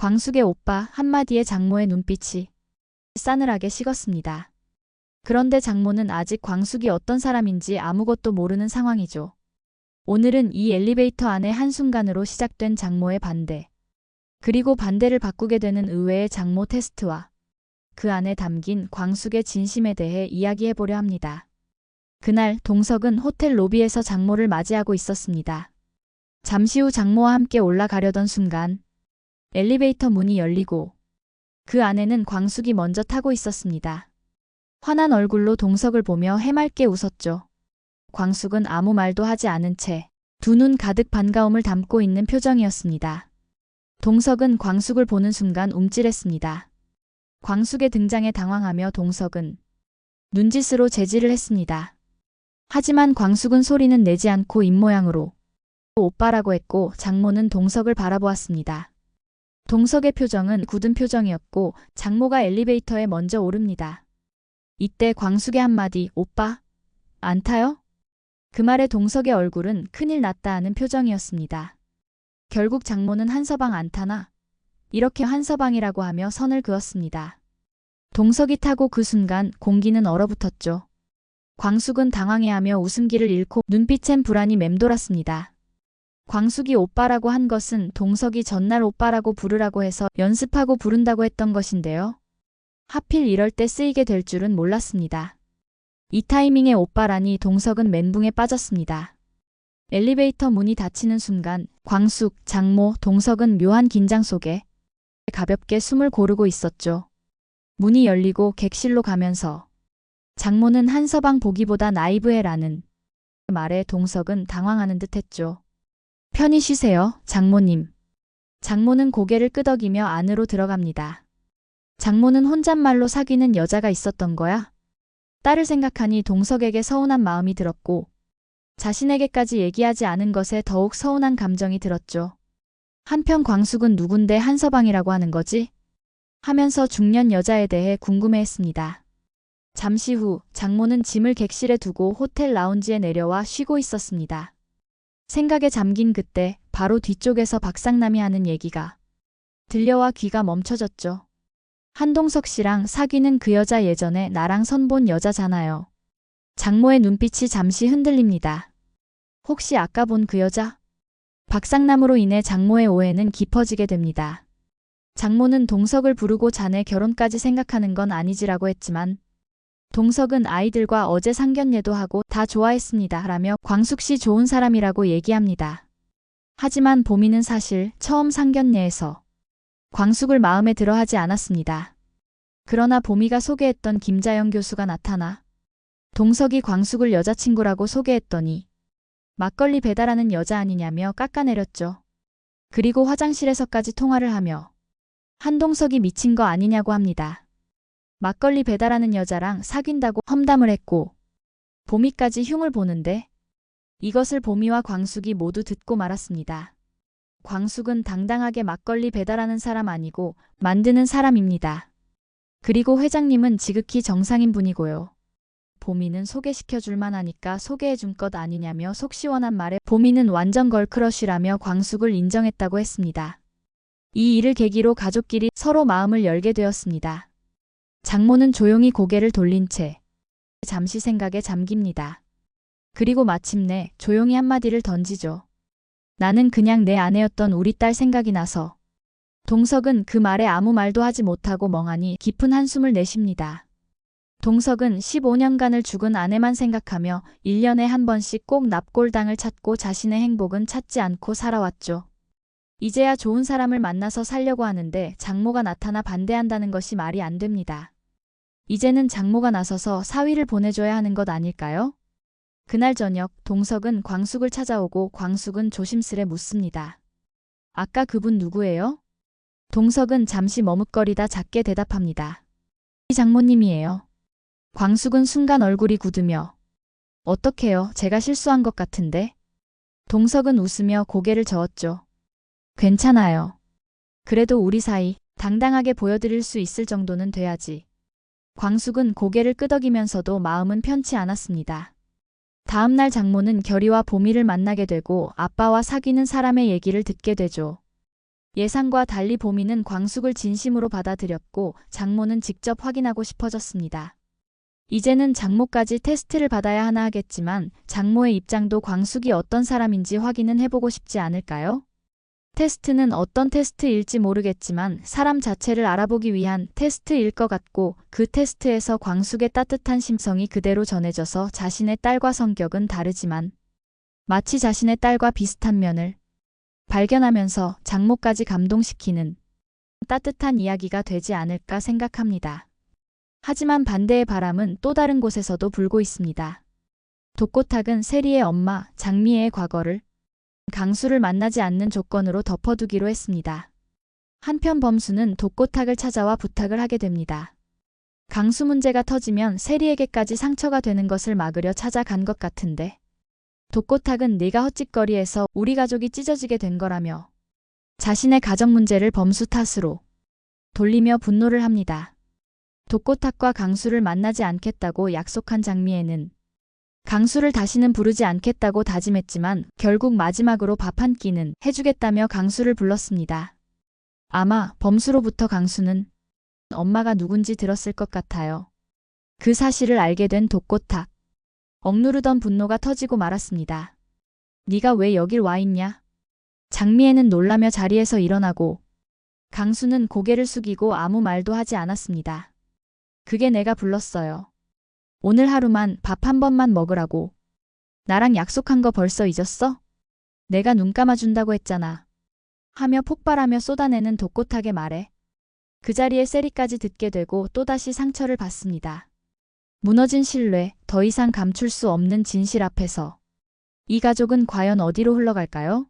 광숙의 오빠 한마디에 장모의 눈빛이 싸늘하게 식었습니다. 그런데 장모는 아직 광숙이 어떤 사람인지 아무것도 모르는 상황이죠. 오늘은 이 엘리베이터 안에 한순간으로 시작된 장모의 반대. 그리고 반대를 바꾸게 되는 의외의 장모 테스트와 그 안에 담긴 광숙의 진심에 대해 이야기해 보려 합니다. 그날 동석은 호텔 로비에서 장모를 맞이하고 있었습니다. 잠시 후 장모와 함께 올라가려던 순간 엘리베이터 문이 열리고 그 안에는 광숙이 먼저 타고 있었습니다. 환한 얼굴로 동석을 보며 해맑게 웃었죠. 광숙은 아무 말도 하지 않은 채 두 눈 가득 반가움을 담고 있는 표정이었습니다. 동석은 광숙을 보는 순간 움찔했습니다. 광숙의 등장에 당황하며 동석은 눈짓으로 제지를 했습니다. 하지만 광숙은 소리는 내지 않고 입모양으로 오빠라고 했고 장모는 동석을 바라보았습니다. 동석의 표정은 굳은 표정이었고 장모가 엘리베이터에 먼저 오릅니다. 이때 광숙의 한마디 오빠 안 타요? 그 말에 동석의 얼굴은 큰일 났다 하는 표정이었습니다. 결국 장모는 한서방 안 타나? 이렇게 한서방이라고 하며 선을 그었습니다. 동석이 타고 그 순간 공기는 얼어붙었죠. 광숙은 당황해하며 웃음기를 잃고 눈빛엔 불안이 맴돌았습니다. 광숙이 오빠라고 한 것은 동석이 전날 오빠라고 부르라고 해서 연습하고 부른다고 했던 것인데요. 하필 이럴 때 쓰이게 될 줄은 몰랐습니다. 이 타이밍에 오빠라니 동석은 멘붕에 빠졌습니다. 엘리베이터 문이 닫히는 순간 광숙, 장모, 동석은 묘한 긴장 속에 가볍게 숨을 고르고 있었죠. 문이 열리고 객실로 가면서 장모는 한서방 보기보다 나이브해라는 말에 동석은 당황하는 듯 했죠. 편히 쉬세요, 장모님. 장모는 고개를 끄덕이며 안으로 들어갑니다. 장모는 혼잣말로 사귀는 여자가 있었던 거야? 딸을 생각하니 동석에게 서운한 마음이 들었고 자신에게까지 얘기하지 않은 것에 더욱 서운한 감정이 들었죠. 한편 광숙은 누군데 한서방이라고 하는 거지? 하면서 중년 여자에 대해 궁금해했습니다. 잠시 후 장모는 짐을 객실에 두고 호텔 라운지에 내려와 쉬고 있었습니다. 생각에 잠긴 그때 바로 뒤쪽에서 박상남이 하는 얘기가 들려와 귀가 멈춰졌죠. 한동석 씨랑 사귀는 그 여자 예전에 나랑 선본 여자잖아요. 장모의 눈빛이 잠시 흔들립니다. 혹시 아까 본 그 여자? 박상남으로 인해 장모의 오해는 깊어지게 됩니다. 장모는 동석을 부르고 자네 결혼까지 생각하는 건 아니지라고 했지만 동석은 아이들과 어제 상견례도 하고 다 좋아했습니다. 라며 광숙 씨 좋은 사람이라고 얘기합니다. 하지만 보미는 사실 처음 상견례에서 광숙을 마음에 들어 하지 않았습니다. 그러나 보미가 소개했던 김자영 교수가 나타나 동석이 광숙을 여자친구라고 소개했더니 막걸리 배달하는 여자 아니냐며 깎아내렸죠. 그리고 화장실에서까지 통화를 하며 한동석이 미친 거 아니냐고 합니다. 막걸리 배달하는 여자랑 사귄다고 험담을 했고 보미까지 흉을 보는데 이것을 보미와 광숙이 모두 듣고 말았습니다. 광숙은 당당하게 막걸리 배달하는 사람 아니고 만드는 사람입니다. 그리고 회장님은 지극히 정상인 분이고요. 보미는 소개시켜 줄 만 하니까 소개해 준 것 아니냐며 속 시원한 말에 보미는 완전 걸크러쉬라며 광숙을 인정했다고 했습니다. 이 일을 계기로 가족끼리 서로 마음을 열게 되었습니다. 장모는 조용히 고개를 돌린 채 잠시 생각에 잠깁니다. 그리고 마침내 조용히 한마디를 던지죠. 나는 그냥 내 아내였던 우리 딸 생각이 나서. 동석은 그 말에 아무 말도 하지 못하고 멍하니 깊은 한숨을 내쉽니다. 동석은 15년간을 죽은 아내만 생각하며 1년에 한 번씩 꼭 납골당을 찾고 자신의 행복은 찾지 않고 살아왔죠. 이제야 좋은 사람을 만나서 살려고 하는데 장모가 나타나 반대한다는 것이 말이 안 됩니다. 이제는 장모가 나서서 사위를 보내줘야 하는 것 아닐까요? 그날 저녁 동석은 광숙을 찾아오고 광숙은 조심스레 묻습니다. 아까 그분 누구예요? 동석은 잠시 머뭇거리다 작게 대답합니다. 이 장모님이에요. 광숙은 순간 얼굴이 굳으며 어떡해요 제가 실수한 것 같은데? 동석은 웃으며 고개를 저었죠. 괜찮아요. 그래도 우리 사이 당당하게 보여드릴 수 있을 정도는 돼야지. 광숙은 고개를 끄덕이면서도 마음은 편치 않았습니다. 다음 날 장모는 결이와 보미를 만나게 되고 아빠와 사귀는 사람의 얘기를 듣게 되죠. 예상과 달리 보미는 광숙을 진심으로 받아들였고 장모는 직접 확인하고 싶어졌습니다. 이제는 장모까지 테스트를 받아야 하나 하겠지만 장모의 입장도 광숙이 어떤 사람인지 확인은 해보고 싶지 않을까요? 테스트는 어떤 테스트일지 모르겠지만 사람 자체를 알아보기 위한 테스트일 것 같고 그 테스트에서 광숙의 따뜻한 심성이 그대로 전해져서 자신의 딸과 성격은 다르지만 마치 자신의 딸과 비슷한 면을 발견하면서 장모까지 감동시키는 따뜻한 이야기가 되지 않을까 생각합니다. 하지만 반대의 바람은 또 다른 곳에서도 불고 있습니다. 독고탁은 세리의 엄마 장미애의 과거를 강수를 만나지 않는 조건으로 덮어두기로 했습니다. 한편 범수는 독고탁을 찾아와 부탁을 하게 됩니다. 강수 문제가 터지면 세리에게까지 상처가 되는 것을 막으려 찾아간 것 같은데 독고탁은 네가 헛짓거리해서 우리 가족이 찢어지게 된 거라며 자신의 가정 문제를 범수 탓으로 돌리며 분노를 합니다. 독고탁과 강수를 만나지 않겠다고 약속한 장미애는 강수를 다시는 부르지 않겠다고 다짐했지만 결국 마지막으로 밥 한 끼는 해주겠다며 강수를 불렀습니다. 아마 범수로부터 강수는 엄마가 누군지 들었을 것 같아요. 그 사실을 알게 된 독고탁. 억누르던 분노가 터지고 말았습니다. 네가 왜 여길 와 있냐? 장미애는 놀라며 자리에서 일어나고 강수는 고개를 숙이고 아무 말도 하지 않았습니다. 그게 내가 불렀어요. 오늘 하루만 밥 한 번만 먹으라고. 나랑 약속한 거 벌써 잊었어? 내가 눈 감아준다고 했잖아. 하며 폭발하며 쏟아내는 독고탁의 말에 그 자리에 세리까지 듣게 되고 또다시 상처를 받습니다. 무너진 신뢰, 더 이상 감출 수 없는 진실 앞에서 이 가족은 과연 어디로 흘러갈까요?